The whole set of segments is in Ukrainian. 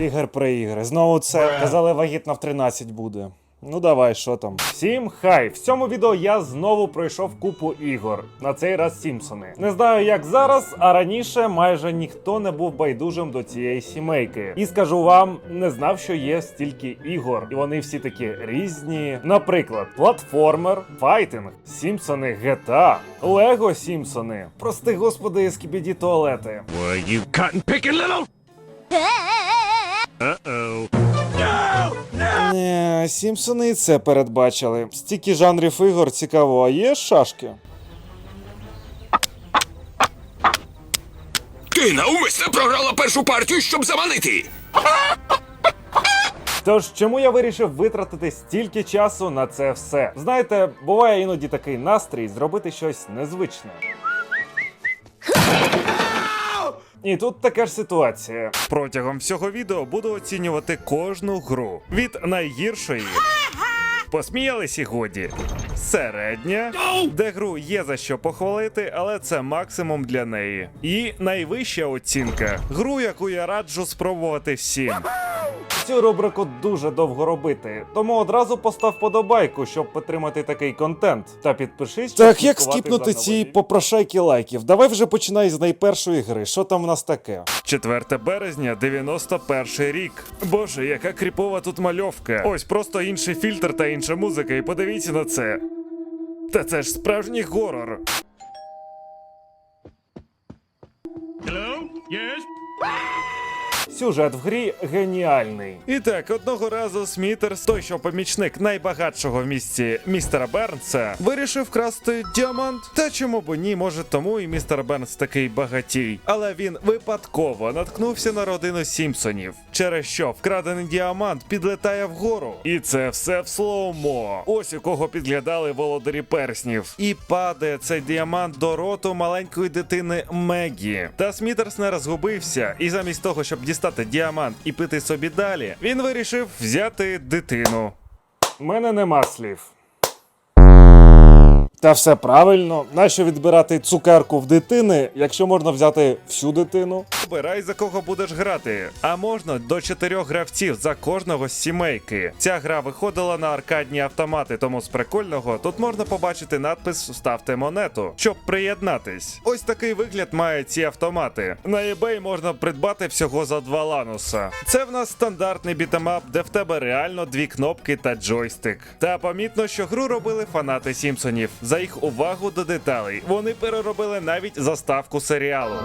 Ігор про ігри. Знову це казали вагітна в 13 буде. Ну давай, що там? Всім хай! В цьому відео я знову пройшов купу ігор. На цей раз Сімпсони. Не знаю, як зараз, а раніше майже ніхто не був байдужим до цієї сімейки. І скажу вам, не знав, що є стільки ігор, і вони всі такі різні. Наприклад, платформер, файтинг, Сімпсони GTA, Лего Сімпсони. Прости господи, скібіді туалети. Were you cotton picking little? Uh-oh. Не, Сімпсони і це передбачили. Стільки жанрів ігор цікаво, а є шашки? Ти навмисно програла першу партію, щоб заманити. Тож чому я вирішив витратити стільки часу на це все? Знаєте, буває іноді такий настрій зробити щось незвичне. І тут така ж ситуація. Протягом всього відео буду оцінювати кожну гру від найгіршої. Посміялись і годі. Середня, де гру є за що похвалити, але це максимум для неї. І найвища оцінка гру, яку я раджу спробувати всім. Цю рубрику дуже довго робити, тому одразу постав подобайку, щоб підтримати такий контент. Та підпишись. Так, як скіпнути ці попрошайки лайків? Давай вже починай з найпершої гри. Що там в нас таке? 4 березня, 91 рік. Боже, яка кріпова тут мальовка. Ось просто інший фільтр та інша музика, і подивіться на це. Та це ж справжній горор. Hello? Yes? Сюжет в грі геніальний. І так, одного разу Смітерс, той, що помічник найбагатшого в місті містера Бернса, вирішив вкрасти діамант. Та чому б ні, може тому і містер Бернс такий багатій. Але він випадково наткнувся на родину Сімпсонів, через що вкрадений діамант підлетає вгору. І це все в слоумо. Ось у кого підглядали володарі перснів. І падає цей діамант до роту маленької дитини Мегі. Та Смітерс не розгубився, і замість того, щоб дістати діамант і пити собі далі, він вирішив взяти дитину. У мене нема слів. Та все правильно. Нащо відбирати цукерку в дитини, якщо можна взяти всю дитину? Обирай за кого будеш грати. А можна до чотирьох гравців за кожного з сімейки. Ця гра виходила на аркадні автомати, тому з прикольного тут можна побачити надпис Ставте монету, щоб приєднатись. Ось такий вигляд мають ці автомати. На eBay можна придбати всього за два лануса. Це в нас стандартний бітемап, де в тебе реально дві кнопки та джойстик. Та помітно, що гру робили фанати Сімпсонів. За їх увагу до деталей. Вони переробили навіть заставку серіалу.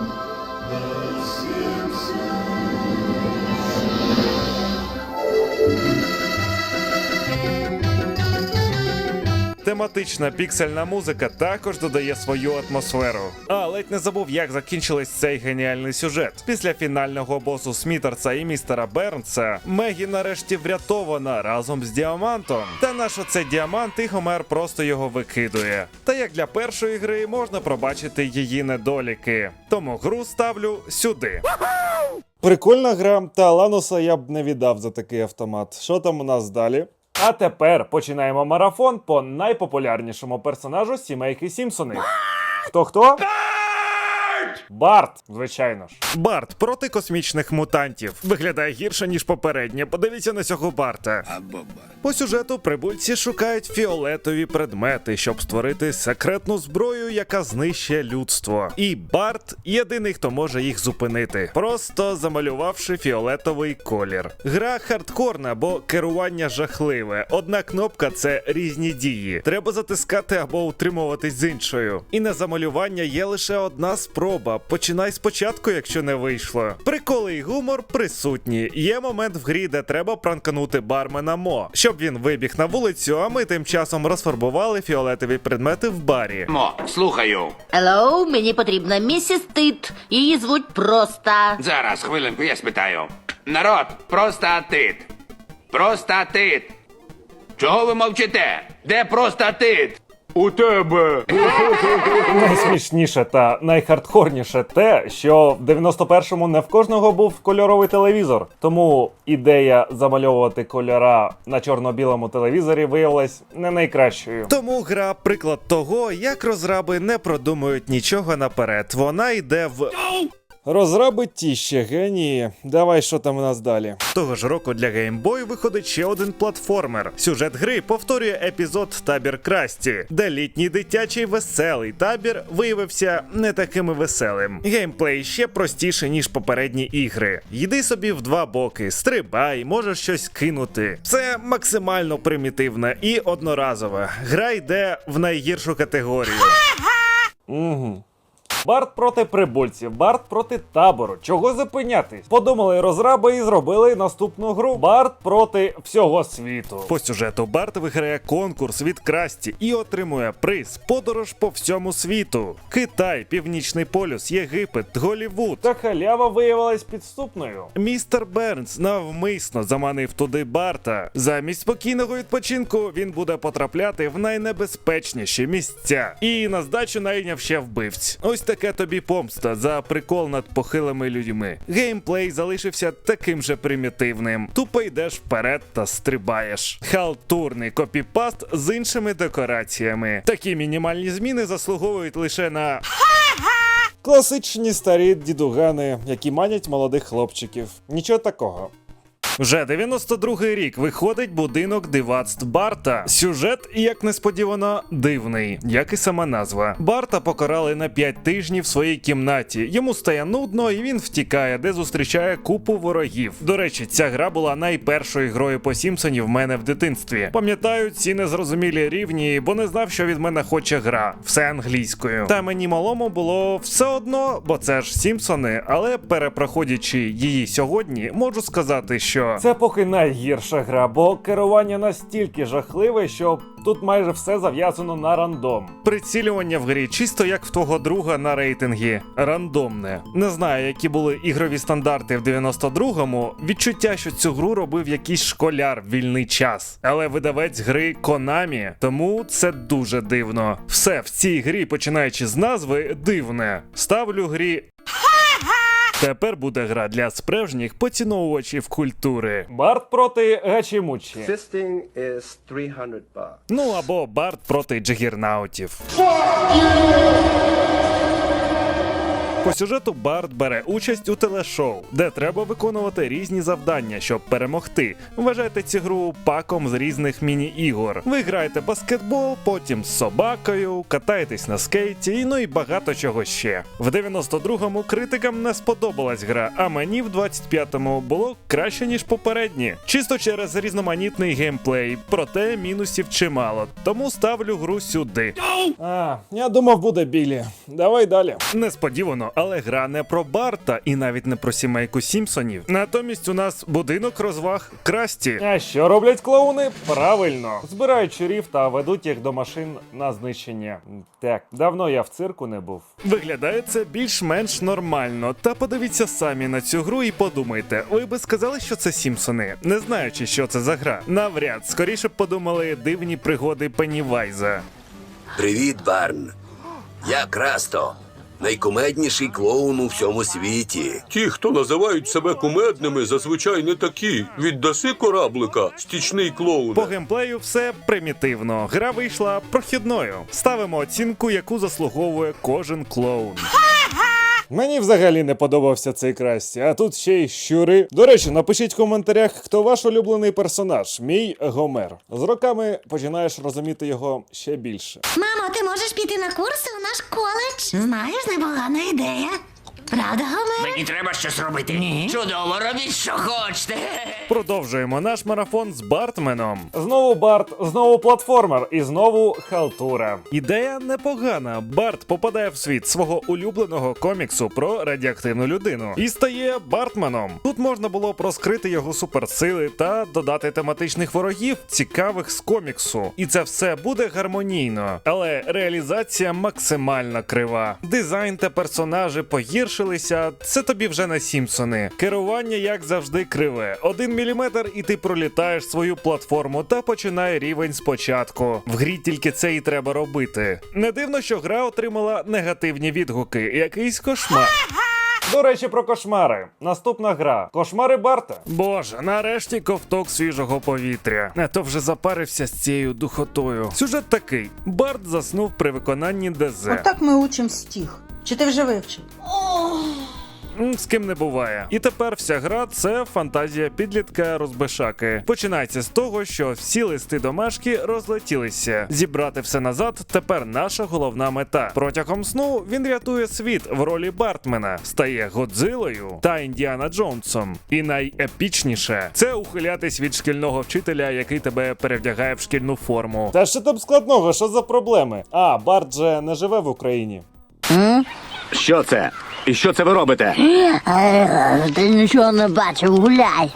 Тематична піксельна музика також додає свою атмосферу. А ледь не забув, як закінчились цей геніальний сюжет. Після фінального босу Смітерса і містера Бернса Мегі нарешті врятована разом з діамантом. Та на що це діамант, і Гомер просто його викидує. Та як для першої гри можна пробачити її недоліки. Тому гру ставлю сюди. Прикольна гра, та Лануса я б не віддав за такий автомат. Що там у нас далі? А тепер починаємо марафон по найпопулярнішому персонажу сімейки Сімпсони. Хто хто? Барт, звичайно ж. Барт проти космічних мутантів. Виглядає гірше, ніж попереднє. Подивіться на цього Барта. По сюжету прибульці шукають фіолетові предмети, щоб створити секретну зброю, яка знищує людство. І Барт єдиний, хто може їх зупинити, просто замалювавши фіолетовий колір. Гра хардкорна, бо керування жахливе. Одна кнопка це різні дії. Треба затискати або утримуватись з іншою. І на замалювання є лише одна спроба. Починай спочатку, якщо не вийшло. Приколи і гумор присутні. Є момент в грі, де треба пранканути бармена Мо, щоб він вибіг на вулицю, а ми тим часом розфарбували фіолетові предмети в барі. Мо, слухаю. Hello, мені потрібна місіс Тит. Її звуть просто. Зараз, хвилинку, я спитаю. Народ, простатит. Простатит. Чого ви мовчите? Де простатит? У тебе. Найсмішніше та найхардкорніше те, що в 91-му не в кожного був кольоровий телевізор. Тому ідея замальовувати кольора на чорно-білому телевізорі виявилась не найкращою. Тому гра приклад того, як розраби не продумують нічого наперед. Вона йде в Розраби ті ще генії. Давай, що там у нас далі? того ж року для Game Boy виходить ще один платформер. Сюжет гри повторює епізод Табір Красті, де літній дитячий веселий табір виявився не таким і веселим. Геймплей ще простіше, ніж попередні ігри. Йди собі в два боки, стрибай, можеш щось кинути. Це максимально примітивне і одноразове. Гра йде в найгіршу категорію. Угу. Барт проти прибульців, Барт проти табору. Чого зупинятись? Подумали розраби і зробили наступну гру. Барт проти всього світу. По сюжету Барт виграє конкурс від Красті і отримує приз подорож по всьому світу: Китай, Північний полюс, Єгипет, Голівуд. Та халява виявилась підступною. Містер Бернс навмисно заманив туди Барта. Замість спокійного відпочинку він буде потрапляти в найнебезпечніші місця. І на здачу найняв ще вбивць. Ось таке тобі помста за прикол над похилими людьми. Геймплей залишився таким же примітивним. Тупо йдеш вперед та стрибаєш. Халтурний копіпаст з іншими декораціями. Такі мінімальні зміни заслуговують лише на Класичні старі дідугани, які манять молодих хлопчиків. Нічого такого. Вже 92-й рік виходить будинок дивацтв Барта. Сюжет, як несподівано, дивний, як і сама назва. Барта покарали на 5 тижнів в своїй кімнаті. Йому стає нудно, і він втікає, де зустрічає купу ворогів. До речі, ця гра була найпершою грою по Сімпсоні в мене в дитинстві. Пам'ятаю ці незрозумілі рівні, бо не знав, що від мене хоче гра. Все англійською. Та мені малому було все одно, бо це ж Сімпсони, але перепроходячи її сьогодні, можу сказати, що. Це поки найгірша гра, бо керування настільки жахливе, що тут майже все зав'язано на рандом. Прицілювання в грі чисто як в твого друга на рейтингі. Рандомне. Не знаю, які були ігрові стандарти в 92-му. Відчуття, що цю гру робив якийсь школяр в вільний час. Але видавець гри Konami, тому це дуже дивно. Все в цій грі, починаючи з назви, дивне. Ставлю грі. Тепер буде гра для справжніх поціновувачів культури. Барт проти Гачімучі. This thing is 300 bucks. Ну або Барт проти джигірнаутів. По сюжету Барт бере участь у телешоу, де треба виконувати різні завдання, щоб перемогти. Вважайте цю гру паком з різних міні-ігор. Ви граєте баскетбол, потім з собакою, катаєтесь на скейті, ну і багато чого ще. В 92-му критикам не сподобалась гра, а мені в 25-му було краще ніж попередні. Чисто через різноманітний геймплей, проте мінусів чимало. Тому ставлю гру сюди. А, я думав, буде білі. Давай далі. Несподівано, але гра не про Барта і навіть не про сімейку Сімпсонів. Натомість у нас будинок розваг Красті. А що роблять клоуни? Правильно, збирають щурів та ведуть їх до машин на знищення. Так, давно я в цирку не був. Виглядає це більш-менш нормально. Та подивіться самі на цю гру і подумайте, ви би сказали, що це Сімпсони, не знаючи, що це за гра. Навряд скоріше б подумали дивні пригоди Пеннівайза. Привіт, Барн. Я Красто, найкумедніший клоун у всьому світі. Ті, хто називають себе кумедними, зазвичай не такі. Віддаси кораблика, стічний клоун. По геймплею все примітивно. Гра вийшла прохідною. Ставимо оцінку, яку заслуговує кожен клоун. Мені взагалі не подобався цей красті, а тут ще й щури. До речі, напишіть в коментарях, хто ваш улюблений персонаж. Мій Гомер. З роками починаєш розуміти його ще більше. Мамо, ти можеш піти на курси у наш коледж? Знаєш, непогана ідея. Правда, Гомер? Мені треба щось робити. Ні. Чудово, робіть, що хочете. Продовжуємо наш марафон з Бартменом. Знову Барт, знову платформер і знову халтура. Ідея непогана. Барт попадає в світ свого улюбленого коміксу про радіоактивну людину і стає Бартманом. Тут можна було б розкрити його суперсили та додати тематичних ворогів, цікавих з коміксу. І це все буде гармонійно, але реалізація максимально крива. Дизайн та персонажі погіршили залишилися, це тобі вже на Сімпсони. Керування, як завжди, криве. Один міліметр, і ти пролітаєш свою платформу та починає рівень спочатку. В грі тільки це і треба робити. Не дивно, що гра отримала негативні відгуки. Якийсь кошмар. До речі, про кошмари. Наступна гра. Кошмари Барта. Боже, нарешті ковток свіжого повітря. Не то вже запарився з цією духотою. Сюжет такий: Барт заснув при виконанні ДЗ. Отак ми учимо стіг. Чи ти вже вивчив? З ким не буває. І тепер вся гра це фантазія підлітка розбишаки. Починається з того, що всі листи домашки розлетілися. Зібрати все назад тепер наша головна мета. Протягом сну він рятує світ в ролі Бартмена, стає Годзилою та Індіана Джонсом. І найепічніше це ухилятись від шкільного вчителя, який тебе перевдягає в шкільну форму. Та що там складного? Що за проблеми? А, Барт же не живе в Україні. Що це? І що це ви робите? Е, Ти нічого не бачив, гуляй.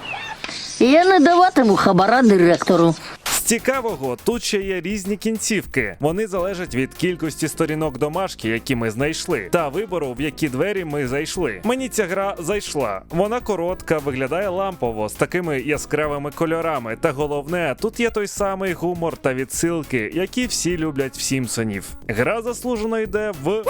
Я не даватиму хабара директору. З цікавого тут ще є різні кінцівки. Вони залежать від кількості сторінок домашки, які ми знайшли, та вибору, в які двері ми зайшли. Мені ця гра зайшла. Вона коротка, виглядає лампово з такими яскравими кольорами. Та головне, тут є той самий гумор та відсилки, які всі люблять в Сімпсонів. Гра заслужено йде в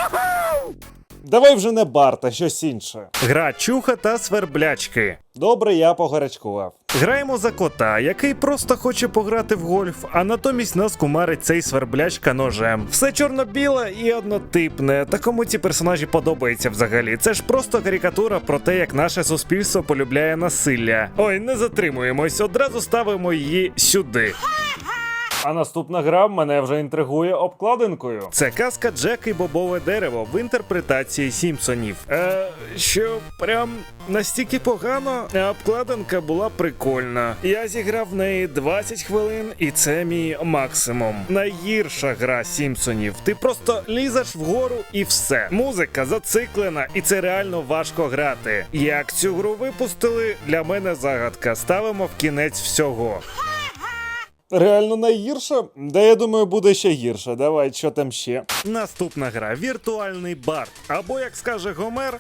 Давай вже не Барт, а щось інше. гра чуха та сверблячки. Добре, я погарячкував. Граємо за кота, який просто хоче пограти в гольф, а натомість нас кумарить цей сверблячка ножем. Все чорно-біле і однотипне. Та кому ці персонажі подобаються взагалі? Це ж просто карикатура про те, як наше суспільство полюбляє насилля. Ой, не затримуємось, одразу ставимо її сюди. А наступна гра мене вже інтригує обкладинкою. Це казка Джек і Бобове дерево в інтерпретації Сімпсонів. Е, що прям настільки погано, а обкладинка була прикольна. Я зіграв в неї 20 хвилин, і це мій максимум. Найгірша гра Сімпсонів. Ти просто лізеш вгору і все. Музика зациклена, і це реально важко грати. Як цю гру випустили, для мене загадка. Ставимо в кінець всього. Реально найгірше? Да я думаю, буде ще гірше. Давай, що там ще? Наступна гра віртуальний бард. Або як скаже Гомер.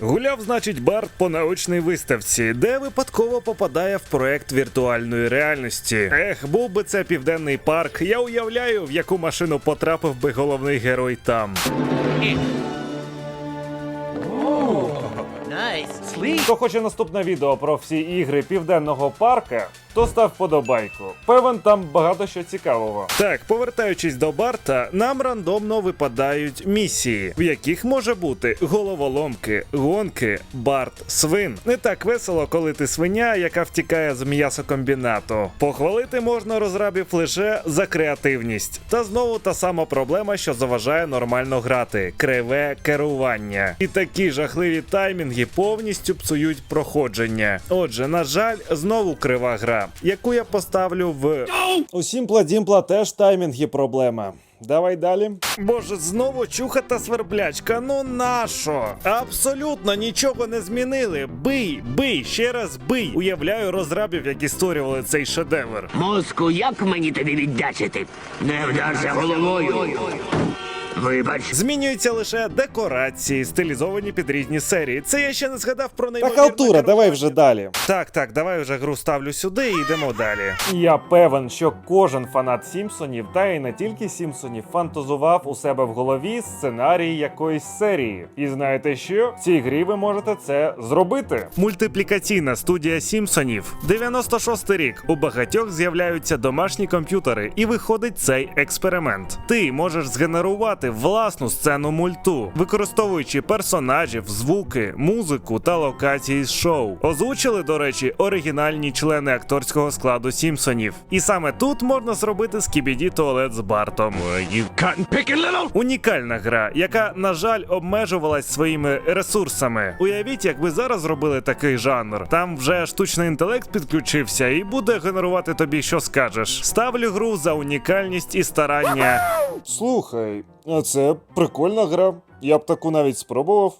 Гуляв, значить, Барт по научній виставці, де випадково попадає в проект віртуальної реальності. Ех, був би це південний парк. Я уявляю, в яку машину потрапив би головний герой там. Хто хоче наступне відео про всі ігри південного парка, то став подобайку. Певен, там багато що цікавого. Так, повертаючись до Барта, нам рандомно випадають місії, в яких може бути головоломки, гонки, Барт, свин. Не так весело, коли ти свиня, яка втікає з м'ясокомбінату. Похвалити можна розрабів лише за креативність. Та знову та сама проблема, що заважає нормально грати криве керування. І такі жахливі таймінги повністю псують проходження. Отже, на жаль, знову крива гра, яку я поставлю в. У Сімпла Дімпла теж таймінги проблема. Давай далі. Боже, знову чуха та сверблячка. Ну нащо? Абсолютно нічого не змінили. Бий, бий, ще раз бий. Уявляю розрабів, які створювали цей шедевр. Мозку, як мені тобі віддячити? Не вдарся головою. Вибач. Змінюються лише декорації, стилізовані під різні серії. Це я ще не згадав про Та неймовірне халтура, керування. давай вже далі. Так, так, давай вже гру ставлю сюди і йдемо далі. Я певен, що кожен фанат Сімпсонів, та й не тільки Сімпсонів, фантазував у себе в голові сценарій якоїсь серії. І знаєте що? В цій грі ви можете це зробити. Мультиплікаційна студія Сімпсонів. 96 рік. У багатьох з'являються домашні комп'ютери, і виходить цей експеримент. Ти можеш згенерувати власну сцену мульту, використовуючи персонажів, звуки, музику та локації з шоу. Озвучили, до речі, оригінальні члени акторського складу Сімпсонів. І саме тут можна зробити скібіді туалет з Бартом. Унікальна гра, яка, на жаль, обмежувалась своїми ресурсами. Уявіть, якби зараз зробили такий жанр. Там вже штучний інтелект підключився і буде генерувати тобі, що скажеш. Ставлю гру за унікальність і старання. Слухай, це прикольна гра. Я б таку навіть спробував.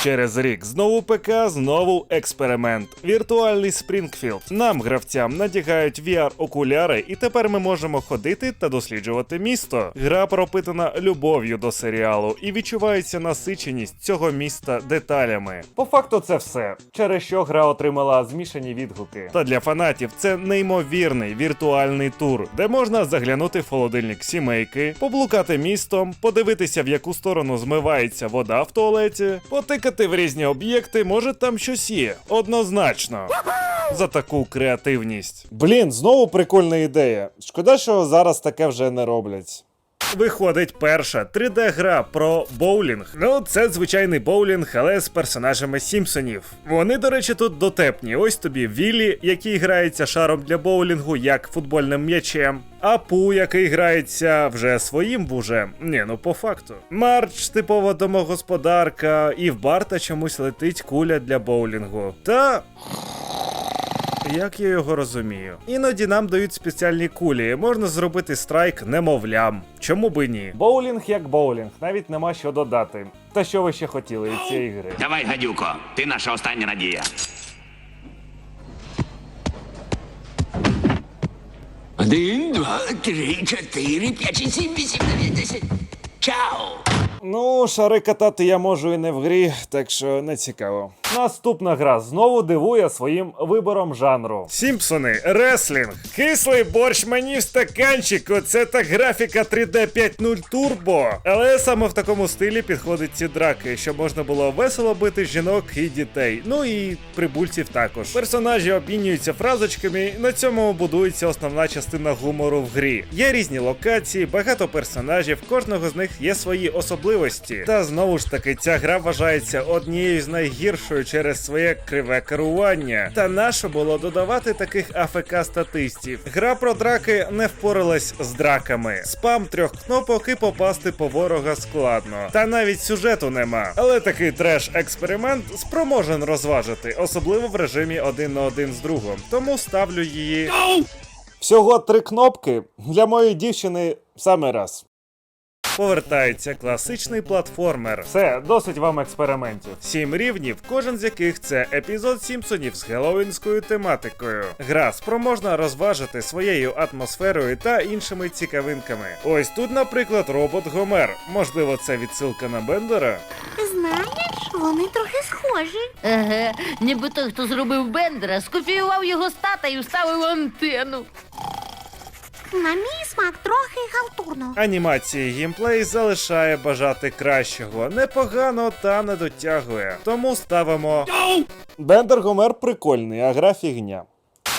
Через рік знову ПК, знову експеримент. Віртуальний Спрінгфілд. Нам, гравцям, надягають VR-окуляри, і тепер ми можемо ходити та досліджувати місто. Гра пропитана любов'ю до серіалу і відчувається насиченість цього міста деталями. По факту це все, через що гра отримала змішані відгуки. Та для фанатів це неймовірний віртуальний тур, де можна заглянути в холодильник сімейки, поблукати містом, подивитися в яку сторону змивається вода в туалеті, потикати в різні об'єкти, може там щось є. Однозначно. За таку креативність. Блін, знову прикольна ідея. Шкода, що зараз таке вже не роблять. Виходить перша 3D-гра про боулінг. Ну, це звичайний боулінг, але з персонажами Сімпсонів. Вони, до речі, тут дотепні. Ось тобі Віллі, який грається шаром для боулінгу як футбольним м'ячем. А Пу, який грається вже своїм вужем. Ні, ну по факту. Марч, типова домогосподарка, і в Барта чомусь летить куля для боулінгу. Та як я його розумію? Іноді нам дають спеціальні кулі, можна зробити страйк немовлям. Чому би ні? Боулінг як боулінг, навіть нема що додати. Та що ви ще хотіли від цієї гри? Давай, гадюко, ти наша остання надія. Один, два, три, чотири, п'ять, шість, сім, вісім, дев'ять, десять. Чао! Ну, шари катати я можу і не в грі, так що не цікаво. Наступна гра знову дивує своїм вибором жанру. Сімпсони, реслінг, кислий борщ мені в стаканчику. Це та графіка 3D 5.0 Turbo. Але саме в такому стилі підходять ці драки, щоб можна було весело бити жінок і дітей. Ну і прибульців також. Персонажі обмінюються фразочками. На цьому будується основна частина гумору в грі. Є різні локації, багато персонажів, кожного з них є свої особливості. Та знову ж таки, ця гра вважається однією з найгіршою через своє криве керування. Та нащо було додавати таких АФК статистів? Гра про драки не впоралась з драками. Спам трьох кнопок і попасти по ворога складно. Та навіть сюжету нема. Але такий треш-експеримент спроможен розважити, особливо в режимі один на один з другом. Тому ставлю її. Всього три кнопки для моєї дівчини саме раз. Повертається класичний платформер. Все, досить вам експериментів. Сім рівнів, кожен з яких це епізод Сімпсонів з геловінською тематикою. Гра спроможна розважити своєю атмосферою та іншими цікавинками. Ось тут, наприклад, робот Гомер. Можливо, це відсилка на Бендера? Знаєш, вони трохи схожі. Еге, ніби той, хто зробив Бендера, скопіював його стата і вставив антенну. На мій смак трохи халтурно. Анімації геймплей залишає бажати кращого, непогано та не дотягує. Тому ставимо. Бендер Гомер прикольний, а гра фігня.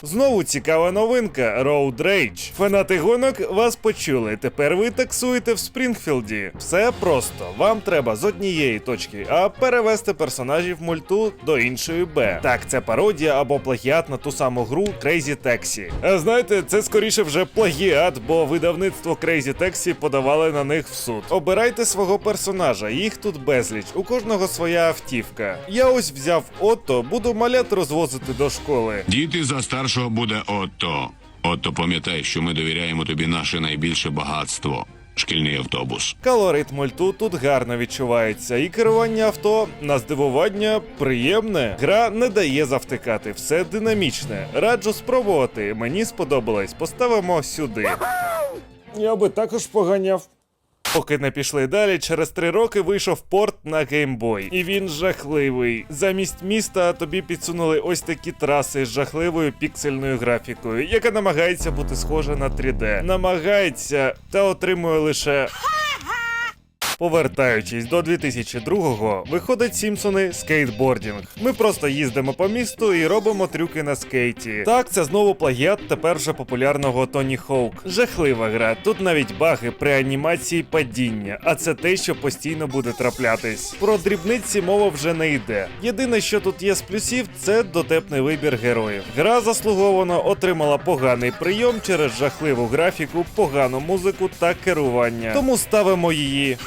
Знову цікава новинка Road Rage. Фанати гонок вас почули. Тепер ви таксуєте в Спрінгфілді. Все просто. Вам треба з однієї точки А перевести персонажів мульту до іншої Б. Так, це пародія або плагіат на ту саму гру Crazy Taxi. А знаєте, це скоріше вже плагіат, бо видавництво Crazy Taxi подавали на них в суд. Обирайте свого персонажа, їх тут безліч. У кожного своя автівка. Я ось взяв Отто, буду малят розвозити до школи. Діти за старшого буде Отто. Отто, пам'ятай, що ми довіряємо тобі наше найбільше багатство шкільний автобус. Калорит мульту тут гарно відчувається, і керування авто на здивування приємне. Гра не дає завтикати, все динамічне. Раджу спробувати. Мені сподобалось. Поставимо сюди. Я би також поганяв. Поки не пішли далі, через три роки вийшов порт на геймбой, І він жахливий. Замість міста тобі підсунули ось такі траси з жахливою піксельною графікою, яка намагається бути схожа на 3D. Намагається та отримує лише. Повертаючись до 2002-го, виходить Сімпсони скейтбордінг. Ми просто їздимо по місту і робимо трюки на скейті. Так, це знову плагіат тепер вже популярного Тоні Хоук. Жахлива гра. Тут навіть баги при анімації падіння, а це те, що постійно буде траплятись. Про дрібниці мова вже не йде. Єдине, що тут є з плюсів, це дотепний вибір героїв. Гра заслуговано отримала поганий прийом через жахливу графіку, погану музику та керування. Тому ставимо її.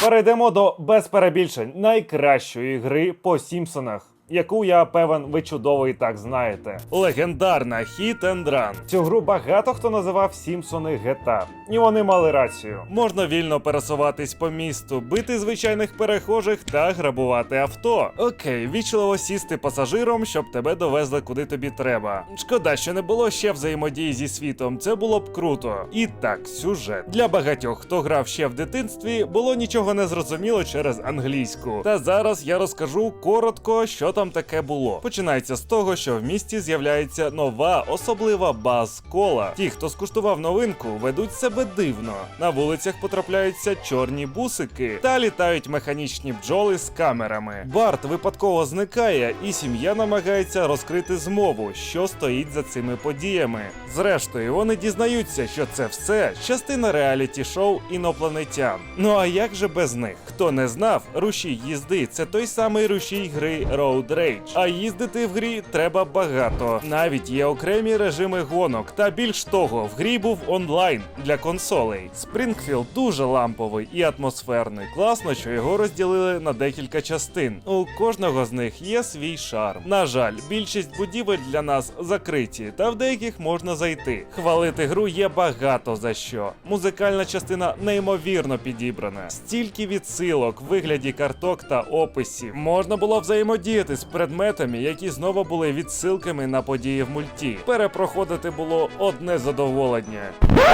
Перейдемо до без перебільшень найкращої гри по Сімпсонах. Яку я певен, ви чудово і так знаєте. Легендарна Hit and Run. Цю гру багато хто називав Сімпсони GTA. І вони мали рацію. Можна вільно пересуватись по місту, бити звичайних перехожих та грабувати авто. Окей, вічливо сісти пасажиром, щоб тебе довезли куди тобі треба. Шкода, що не було ще взаємодії зі світом. Це було б круто. І так, сюжет для багатьох, хто грав ще в дитинстві, було нічого не зрозуміло через англійську. Та зараз я розкажу коротко, що там таке було. Починається з того, що в місті з'являється нова особлива баз-кола. Ті, хто скуштував новинку, ведуть себе дивно. На вулицях потрапляються чорні бусики та літають механічні бджоли з камерами. Барт випадково зникає, і сім'я намагається розкрити змову, що стоїть за цими подіями. Зрештою, вони дізнаються, що це все частина реаліті-шоу інопланетян. Ну а як же без них? Хто не знав, рушій їзди це той самий рушій гри Road Rage. А їздити в грі треба багато. Навіть є окремі режими гонок. Та більш того, в грі був онлайн для консолей. Спрінгфілд дуже ламповий і атмосферний. Класно, що його розділили на декілька частин. У кожного з них є свій шарм. На жаль, більшість будівель для нас закриті, та в деяких можна зайти. Хвалити гру є багато за що. Музикальна частина неймовірно підібрана. Стільки відсилок, вигляді карток та описів. Можна було взаємодіяти з предметами, які знову були відсилками на події в мульті. Перепроходити було одне задоволення.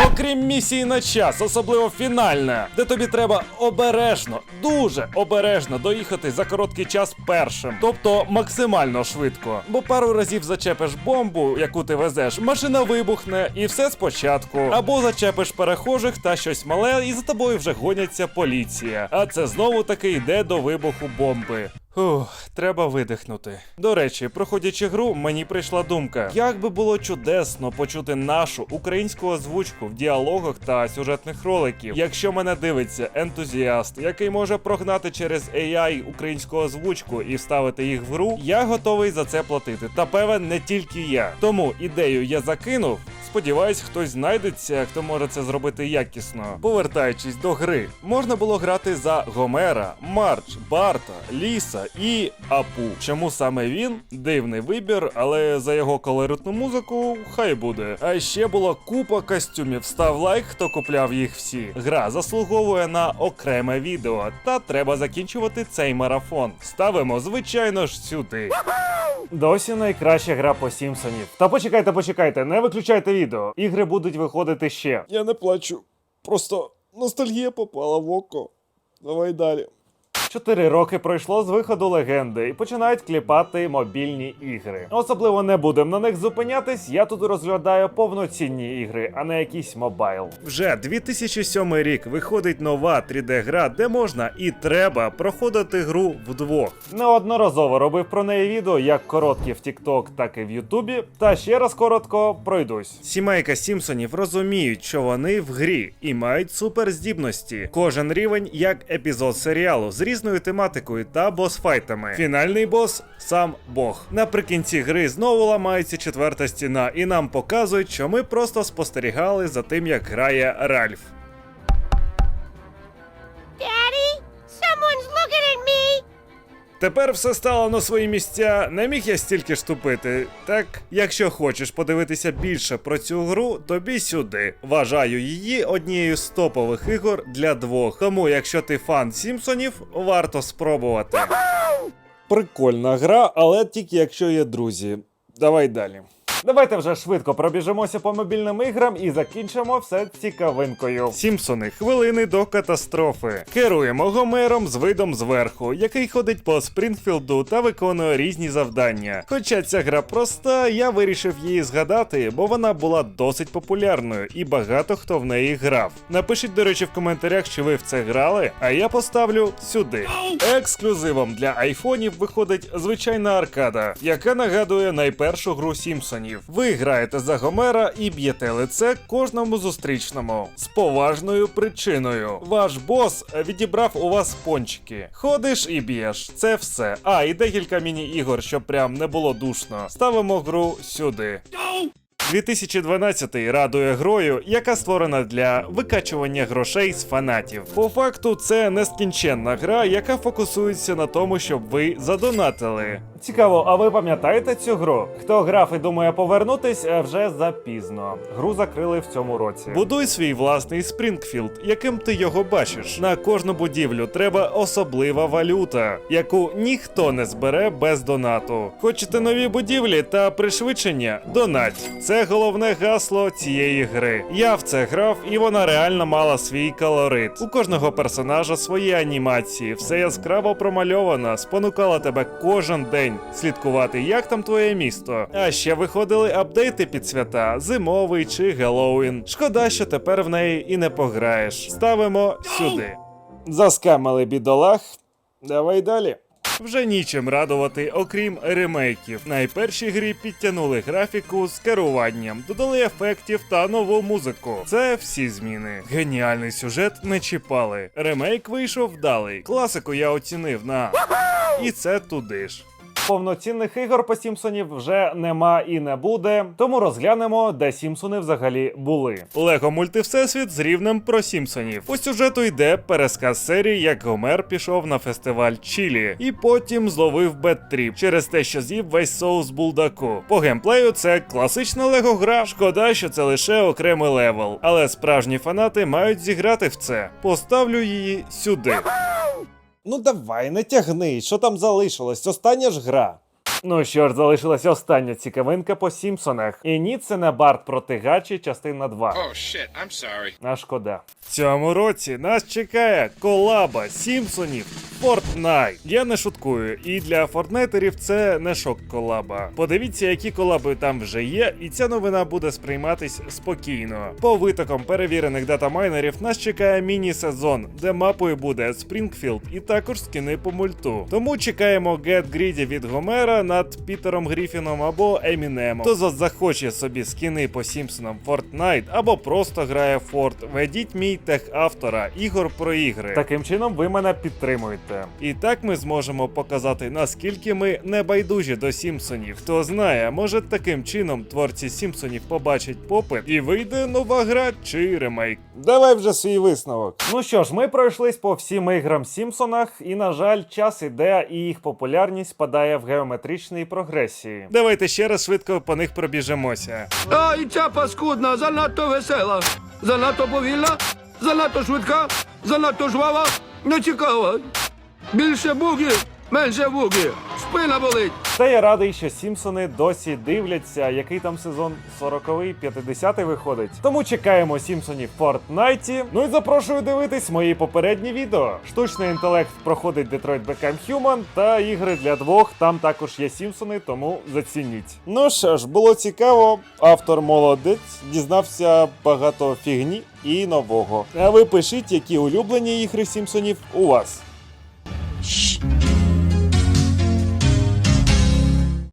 Окрім місії на час, особливо фінальна, де тобі треба обережно, дуже обережно доїхати за короткий час першим, тобто максимально швидко. Бо пару разів зачепиш бомбу, яку ти везеш, машина вибухне, і все спочатку. Або зачепиш перехожих та щось мале, і за тобою вже гоняться поліція. А це знову таки йде до вибуху бомби. Ух, треба видихнути. До речі, проходячи гру, мені прийшла думка, як би було чудесно почути нашу українську озвучку в діалогах та сюжетних роликів. Якщо мене дивиться ентузіаст, який може прогнати через AI українську озвучку і вставити їх в гру, я готовий за це платити. Та певен не тільки я. Тому ідею я закинув. Сподіваюсь, хтось знайдеться, хто може це зробити якісно. Повертаючись до гри, можна було грати за Гомера, Марч, Барта, Ліса і Апу. Чому саме він? Дивний вибір, але за його колоритну музику хай буде. А ще була купа костюмів. Став лайк, хто купляв їх всі. Гра заслуговує на окреме відео, та треба закінчувати цей марафон. Ставимо, звичайно ж, сюди. Досі найкраща гра по Сімпсонів. Та почекайте, почекайте, не виключайте відео. Ігри будуть виходити ще. Я не плачу. Просто ностальгія попала в око. Давай далі. Чотири роки пройшло з виходу легенди і починають кліпати мобільні ігри. Особливо не будемо на них зупинятись. Я тут розглядаю повноцінні ігри, а не якийсь мобайл. Вже 2007 рік виходить нова 3D-гра, де можна і треба проходити гру вдвох. Неодноразово робив про неї відео, як короткі в TikTok, так і в Ютубі. Та ще раз коротко пройдусь. Сімейка Сімпсонів розуміють, що вони в грі і мають суперздібності. Кожен рівень як епізод серіалу з різною тематикою та босфайтами. Фінальний бос сам Бог. Наприкінці гри знову ламається четверта стіна, і нам показують, що ми просто спостерігали за тим, як грає Ральф. Тепер все стало на свої місця. Не міг я стільки ж тупити. Так, якщо хочеш подивитися більше про цю гру, тобі сюди. Вважаю її однією з топових ігор для двох. Тому, якщо ти фан Сімпсонів, варто спробувати. Прикольна гра, але тільки якщо є друзі. Давай далі. Давайте вже швидко пробіжимося по мобільним іграм і закінчимо все цікавинкою. Сімпсони, хвилини до катастрофи. Керуємо Гомером з видом зверху, який ходить по Спрінгфілду та виконує різні завдання. Хоча ця гра проста, я вирішив її згадати, бо вона була досить популярною і багато хто в неї грав. Напишіть, до речі, в коментарях, чи ви в це грали, а я поставлю сюди. Ексклюзивом для айфонів виходить звичайна аркада, яка нагадує найпершу гру Сімпсонів. Ви граєте за Гомера і б'єте лице кожному зустрічному з поважною причиною. Ваш бос відібрав у вас пончики. Ходиш і б'єш. Це все. А, і декілька міні-ігор, щоб прям не було душно. Ставимо гру сюди. 2012 радує грою, яка створена для викачування грошей з фанатів. По факту, це нескінченна гра, яка фокусується на тому, щоб ви задонатили. Цікаво, а ви пам'ятаєте цю гру? Хто грав і думає повернутись, е, вже запізно. Гру закрили в цьому році. Будуй свій власний Спрінгфілд, яким ти його бачиш. На кожну будівлю треба особлива валюта, яку ніхто не збере без донату. Хочете нові будівлі та пришвидшення? Донать. Це головне гасло цієї гри. Я в це грав, і вона реально мала свій колорит. У кожного персонажа свої анімації, все яскраво промальовано, спонукала тебе кожен день слідкувати, як там твоє місто. А ще виходили апдейти під свята, зимовий чи Геловін. Шкода, що тепер в неї і не пограєш. Ставимо сюди. Заскамили бідолах. Давай далі. Вже нічим радувати, окрім ремейків. Найпершій грі підтягнули графіку з керуванням, додали ефектів та нову музику. Це всі зміни. Геніальний сюжет не чіпали. Ремейк вийшов вдалий. Класику я оцінив на. І це туди ж. Повноцінних ігор по Сімпсонів вже нема і не буде, тому розглянемо, де Сімпсони взагалі були. Лего мультивсесвіт з рівнем про Сімпсонів. По сюжету йде пересказ серії, як Гомер пішов на фестиваль Чілі, і потім зловив беттріп через те, що з'їв весь соус булдаку. По геймплею це класична лего гра. Шкода, що це лише окремий левел. Але справжні фанати мають зіграти в це. Поставлю її сюди. Ну давай, не тягни, що там залишилось? Остання ж гра. Ну що ж, залишилася остання цікавинка по Сімпсонах. І ні, це не Барт проти Гачі, частина 2. Oh shit, I'm sorry. А шкода. В цьому році нас чекає колаба Сімпсонів Fortnite. Я не шуткую, і для фортнайтерів це не шок колаба. Подивіться, які колаби там вже є, і ця новина буде сприйматись спокійно. По витокам перевірених датамайнерів нас чекає міні-сезон, де мапою буде Спрінгфілд і також скини по мульту. Тому чекаємо Get Greedy від Гомера над Пітером Гріфіном або Емінемом. Хто захоче собі скини по Сімпсонам Fortnite або просто грає Форт, ведіть мій тех автора ігор про ігри. Таким чином ви мене підтримуєте. І так ми зможемо показати, наскільки ми не байдужі до Сімпсонів. Хто знає, може таким чином творці Сімпсонів побачать попит і вийде нова гра чи ремейк. Давай вже свій висновок. Ну що ж, ми пройшлись по всім іграм Сімпсонах, і на жаль, час іде, і їх популярність падає в геометричній прогресії. Давайте ще раз швидко по них пробіжемося. А і ця паскудна, занадто весела, занадто повільна, занадто швидка, занадто жвава, нецікава. Більше бугів, менше бугів, спина болить. Та я радий, що Сімпсони досі дивляться, який там сезон 40-й, 50-й виходить. Тому чекаємо Сімпсонів в Фортнайті. Ну і запрошую дивитись мої попередні відео. Штучний інтелект проходить Detroit Become Human та ігри для двох. Там також є Сімпсони, тому зацініть. Ну що ж, було цікаво. Автор молодець, дізнався багато фігні і нового. А ви пишіть, які улюблені ігри Сімпсонів у вас.